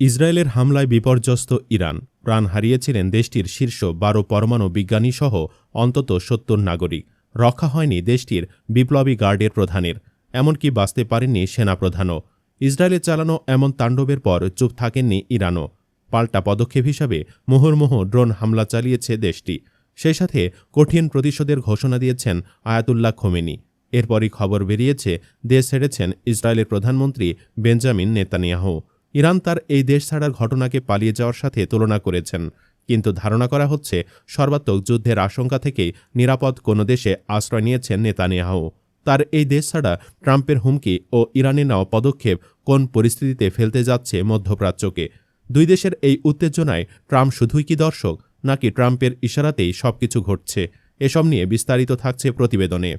ইসরায়েলের হামলায় বিপর্যস্ত ইরান। প্রাণ হারিয়েছিলেন দেশটির শীর্ষ বারো পরমাণু বিজ্ঞানীসহ অন্তত সত্তর নাগরিক। রক্ষা হয়নি দেশটির বিপ্লবী গার্ডের প্রধানের। এমনকি বাঁচতে পারেননি সেনাপ্রধানও। ইসরায়েলে চালানো এমন তাণ্ডবের পর চুপ থাকেননি ইরানও। পাল্টা পদক্ষেপ হিসাবে মুহুর্মুহু ড্রোন হামলা চালিয়েছে দেশটি। সেই সাথে কঠিন প্রতিশোধের ঘোষণা দিয়েছেন আয়াতুল্লাহ খোমেনি। এরপরই খবর বেরিয়েছে, দেশ ছেড়েছেন ইসরায়েলের প্রধানমন্ত্রী বেঞ্জামিন নেতানিয়াহু। ইরান তার এই দেশ ছাড়ার ঘটনাকে পালিয়ে যাওয়ার সাথে তুলনা করেছেন। কিন্তু ধারণা করা হচ্ছে, সর্বাত্মক যুদ্ধের আশঙ্কা থেকেই নিরাপদ কোনো দেশে আশ্রয় নিয়েছেন নেতানিয়াহু। তার এই দেশ ছাড়া ট্রাম্পের হুমকি ও ইরানে নেওয়া পদক্ষেপ কোন পরিস্থিতিতে ফেলতে যাচ্ছে মধ্যপ্রাচ্যকে? দুই দেশের এই উত্তেজনায় ট্রাম্প শুধুই কি দর্শক, নাকি ট্রাম্পের ইশারাতেই সবকিছু ঘটছে? এসব নিয়ে বিস্তারিত থাকছে প্রতিবেদনে।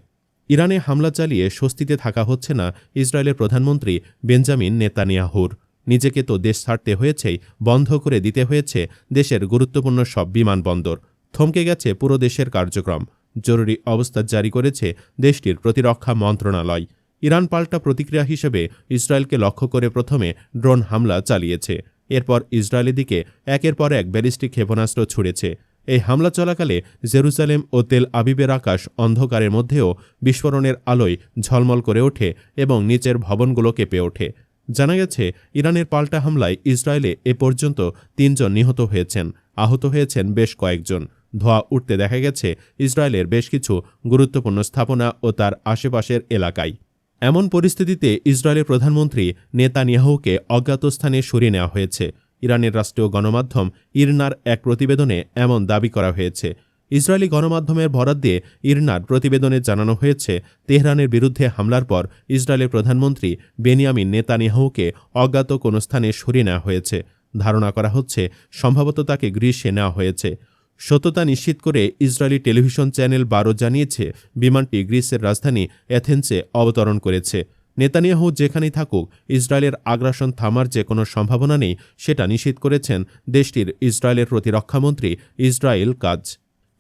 ইরানে হামলা চালিয়ে স্বস্তিতে থাকা হচ্ছে না ইসরায়েলের প্রধানমন্ত্রী বেঞ্জামিন নেতানিয়াহুর। নিজেকে তো দেশ ছাড়তে হয়েছেই বন্ধ করে দিতে হয়েছে দেশের গুরুত্বপূর্ণ সব বিমানবন্দর। থমকে গেছে পুরো দেশের কার্যক্রম। জরুরি অবস্থা জারি করেছে দেশটির প্রতিরক্ষা মন্ত্রণালয়। ইরান পাল্টা প্রতিক্রিয়া হিসেবে ইসরায়েলকে লক্ষ্য করে প্রথমে ড্রোন হামলা চালিয়েছে। এরপর ইসরায়েলের দিকে একের পর এক ব্যালিস্টিক ক্ষেপণাস্ত্র ছুড়েছে। এই হামলা চলাকালে জেরুজালেম ও তেল আবিবের আকাশ অন্ধকারের মধ্যেও বিস্ফোরণের আলোয় ঝলমল করে ওঠে এবং নিচের ভবনগুলো কেঁপে ওঠে। জানা গেছে, ইরানের পাল্টা হামলায় ইসরায়েলে এ পর্যন্ত তিনজন নিহত হয়েছেন, আহত হয়েছেন বেশ কয়েকজন। ধোয়া উঠতে দেখা গেছে, ইসরায়েলের বেশ কিছু গুরুত্বপূর্ণ স্থাপনা ও তার আশেপাশের এলাকায়। এমন পরিস্থিতিতে ইসরায়েলের প্রধানমন্ত্রী নেতানিয়াহুকে অজ্ঞাত স্থানে সরিয়ে নেওয়া হয়েছে। ইরানের রাষ্ট্রীয় গণমাধ্যম ইরনার এক প্রতিবেদনে এমন দাবি করা হয়েছে। ইসরায়েলি গণমাধ্যমের বরাদ দিয়ে ইরনার প্রতিবেদনে জানানো হয়েছে, তেহরানের বিরুদ্ধে হামলার পর ইসরায়েলের প্রধানমন্ত্রী বেনিয়ামিন নেতানিয়াহুকে অজ্ঞাত কোনো স্থানে সরিয়ে নেওয়া হয়েছে। ধারণা করা হচ্ছে, সম্ভবত তাকে গ্রীষ্মে নেওয়া হয়েছে। সত্যতা নিশ্চিত করে ইসরায়েলি টেলিভিশন চ্যানেল বারো জানিয়েছে, বিমানটি গ্রিসের রাজধানী অ্যাথেন্সে অবতরণ করেছে। নেতানিয়াহু যেখানেই থাকুক, ইসরায়েলের আগ্রাসন থামার যে কোনো সম্ভাবনা নেই, সেটা নিশ্চিত করেছেন দেশটির ইসরায়েলের প্রতিরক্ষামন্ত্রী ইসরায়েল কাজ।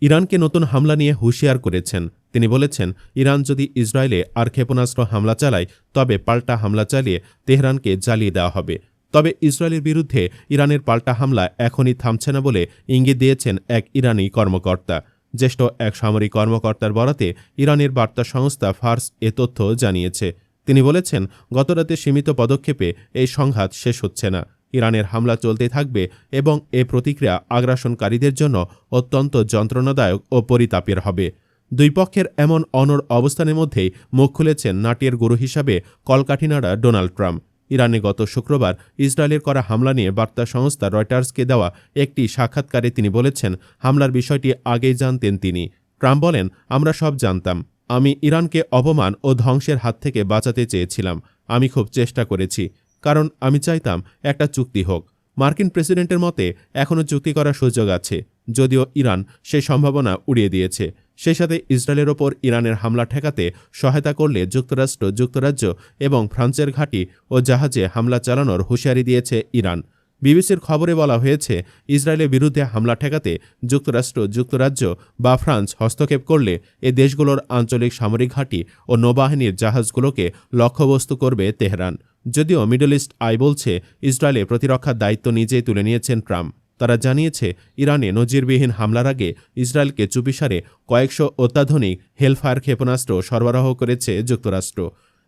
ইরানকে নতুন হামলা নিয়ে হুঁশিয়ার করেছেন। তিনি বলেছেন, ইরান যদি ইসরায়েলে আর ক্ষেপণাস্ত্র হামলা চালায়, তবে পাল্টা হামলা চালিয়ে তেহরানকে জ্বালিয়ে দেওয়া হবে। তবে ইসরায়েলের বিরুদ্ধে ইরানের পাল্টা হামলা এখনই থামছে না বলে ইঙ্গিত দিয়েছেন এক ইরানি কর্মকর্তা। জ্যেষ্ঠ এক সামরিক কর্মকর্তার বরাতে ইরানের বার্তা সংস্থা ফার্স এ তথ্য জানিয়েছে। তিনি বলেছেন, গতরাতে সীমিত পদক্ষেপে এই সংঘাত শেষ হচ্ছে না। ইরানের হামলা চলতে থাকবে এবং এ প্রতিক্রিয়া আগ্রাসনকারীদের জন্য অত্যন্ত যন্ত্রণাদায়ক ও পরিতাপের হবে। দুই পক্ষের এমন অনর অবস্থানের মধ্যেই মুখ খুলেছেন নাটিয়ার গুরু হিসাবে কলকাঠিনাড়া ডোনাল্ড ট্রাম্প। ইরানে গত শুক্রবার ইসরায়েলের করা হামলা নিয়ে বার্তা সংস্থা রয়টার্সকে দেওয়া একটি সাক্ষাৎকারে তিনি বলেছেন, হামলার বিষয়টি আগেই জানতেন তিনি। ট্রাম্প বলেন, আমরা সব জানতাম। আমি ইরানকে অপমান ও ধ্বংসের হাত থেকে বাঁচাতে চেয়েছিলাম। আমি খুব চেষ্টা করেছি। কারণ আমি চাইতাম একটা চুক্তি হোক। মার্কিন প্রেসিডেন্টের মতে এখনও চুক্তি করার সুযোগ আছে, যদিও ইরান সেই সম্ভাবনা উড়িয়ে দিয়েছে। সেই সাথে ইসরায়েলের ওপর ইরানের হামলা ঠেকাতে সহায়তা করলে যুক্তরাষ্ট্র, যুক্তরাজ্য এবং ফ্রান্সের ঘাঁটি ও জাহাজে হামলা চালানোর হুঁশিয়ারি দিয়েছে ইরান। বিবিসির খবরে বলা হয়েছে, ইসরায়েলের বিরুদ্ধে হামলা ঠেকাতে যুক্তরাষ্ট্র, যুক্তরাজ্য বা ফ্রান্স হস্তক্ষেপ করলে এ দেশগুলোর আঞ্চলিক সামরিক ঘাঁটি ও নৌবাহিনীর জাহাজগুলোকে লক্ষ্যবস্তু করবে তেহরান। যদিও মিডল ইস্ট আই বলছে ইসরায়েলে প্রতিরক্ষার দায়িত্ব নিজেই তুলে নিয়েছেন ট্রাম্প। তারা জানিয়েছে, ইরানে নজিরবিহীন হামলার আগে ইসরায়েলকে চুপিসারে কয়েকশো অত্যাধুনিক হেলফায়ার ক্ষেপণাস্ত্র সরবরাহ করেছে যুক্তরাষ্ট্র।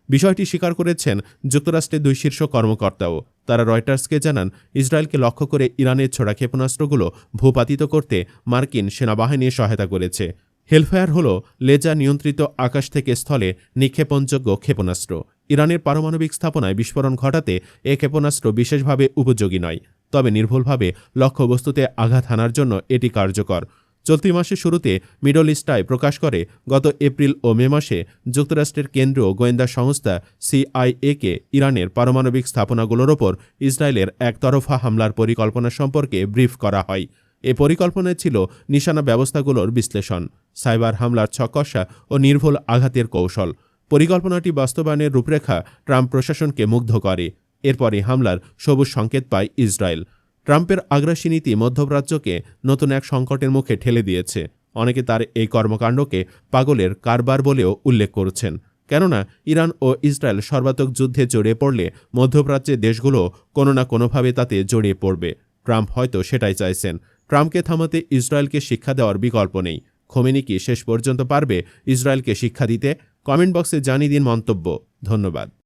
বিষয়টি স্বীকার করেছেন যুক্তরাষ্ট্রের দুই শীর্ষ কর্মকর্তাও। তারা রয়টার্সকে জানান, ইসরায়েলকে লক্ষ্য করে ইরানের ছোড়া ক্ষেপণাস্ত্রগুলো ভূপাতিত করতে মার্কিন সেনাবাহিনী সহায়তা করেছে। হেলফায়ার হল লেজা নিয়ন্ত্রিত আকাশ থেকে স্থলে নিক্ষেপণযোগ্য ক্ষেপণাস্ত্র। ইরানের পারমাণবিক স্থাপনায় বিস্ফোরণ ঘটাতে এ ক্ষেপণাস্ত্র বিশেষভাবে উপযোগী নয়, তবে নির্ভুলভাবে লক্ষ্যবস্তুতে আঘাত হানার জন্য এটি কার্যকর। চলতি মাসের শুরুতে মিডল ইস্টায় প্রকাশ করে গত এপ্রিল ও মে মাসে যুক্তরাষ্ট্রের কেন্দ্রীয় গোয়েন্দা সংস্থা সিআইএকে ইরানের পারমাণবিক স্থাপনাগুলোর ওপর ইসরায়েলের একতরফা হামলার পরিকল্পনা সম্পর্কে ব্রিফ করা হয়। এ পরিকল্পনায় ছিল নিশানা ব্যবস্থাগুলোর বিশ্লেষণ, সাইবার হামলার ছকষা ও নির্ভুল আঘাতের কৌশল। পরিকল্পনাটি বাস্তবায়নের রূপরেখা ট্রাম্প প্রশাসনকে মুগ্ধ করে। এরপরে হামলার সবুজ সংকেত পায় ইসরায়েল। ট্রাম্পের আগ্রাসী নীতি মধ্যপ্রাচ্যকে নতুন এক সংকটের মুখে ঠেলে দিয়েছে। অনেকে তার এই কর্মকাণ্ডকে পাগলের কারবার বলেও উল্লেখ করছেন। কেননা, ইরান ও ইসরায়েল সর্বাত্মক যুদ্ধে জড়িয়ে পড়লে মধ্যপ্রাচ্যের দেশগুলো কোনো না কোনোভাবে তাতে জড়িয়ে পড়বে। ট্রাম্প হয়তো সেটাই চাইছেন। ট্রাম্পকে থামাতে ইসরায়েলকে শিক্ষা দেওয়ার বিকল্প নেই। খোমেনি কি শেষ পর্যন্ত পারবে ইসরায়েলকে শিক্ষা দিতে? কমেন্ট বক্সে জানিয়ে দিন মন্তব্য। ধন্যবাদ।